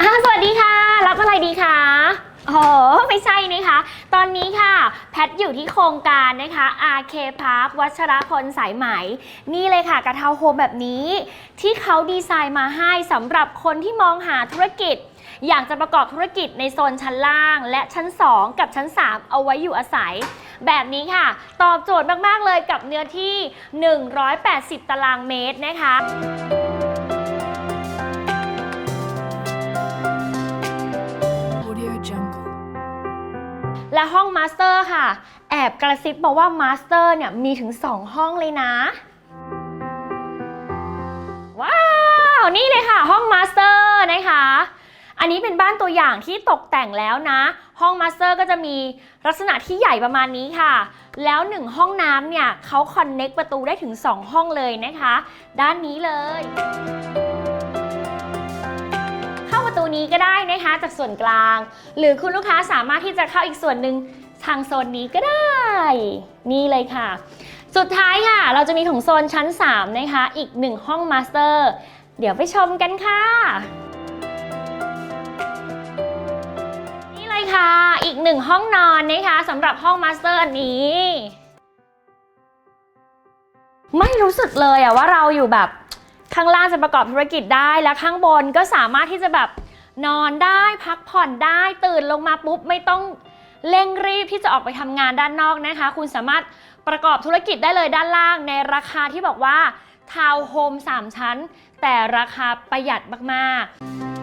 อ่าสวัสดีค่ะ รับอะไรดีคะโอ้ไม่ใช่นะคะ ตอนนี้ค่ะ แพทอยู่ที่โครงการนะคะ RK Park วัชรพลสายไหม นี่เลยค่ะกระเทาโฮมแบบนี้ ที่เขาดีไซน์มาให้สำหรับคนที่มองหาธุรกิจ อยากจะประกอบธุรกิจในโซนชั้นล่าง และชั้น 2 กับชั้น 3 เอาไว้อยู่อาศัย แบบนี้ค่ะ ตอบโจทย์มาก ๆ เลยกับเนื้อที่ 180 ตารางเมตรนะคะ และห้องมาสเตอร์ค่ะ แอบกระซิบมาว่ามาสเตอร์เนี่ยมีถึง 2 ห้องเลยนะ ว้าว นี่เลยค่ะ ห้องมาสเตอร์นะคะอันนี้เป็นบ้านตัวอย่างที่ตกแต่งแล้วนะ ห้องมาสเตอร์ก็จะมีลักษณะที่ใหญ่ประมาณนี้ค่ะ แล้ว1ห้องน้ำเนี่ยเขาคอนเน็กประตูได้ถึง 2 ห้องเลยนะคะ ด้านนี้เลย นี้ก็ได้นะคะ จากส่วนกลาง หรือคุณลูกค้าสามารถที่จะเข้าอีกส่วนหนึ่งทางโซนนี้ก็ได้ นี่เลยค่ะ สุดท้ายค่ะ เราจะมีของโซนชั้น 3 นะคะ อีกหนึ่งห้องมาสเตอร์ เดี๋ยวไปชมกันค่ะ นี่เลยค่ะ อีกหนึ่งห้องนอนนะคะสำหรับห้องมาสเตอร์อันนี้ ไม่รู้สึกเลยอะว่าเราอยู่แบบข้างล่างจะประกอบธุรกิจได้และข้างบนก็สามารถที่จะแบบ นอนได้พักผ่อนได้ตื่นลงมาปุ๊บไม่ต้องเร่งรีบที่จะออกไปทำงานด้านนอกนะคะ คุณสามารถประกอบธุรกิจได้เลยด้านล่าง ในราคาที่บอกว่าทาวน์โฮม3ชั้น แต่ราคาประหยัดมากๆ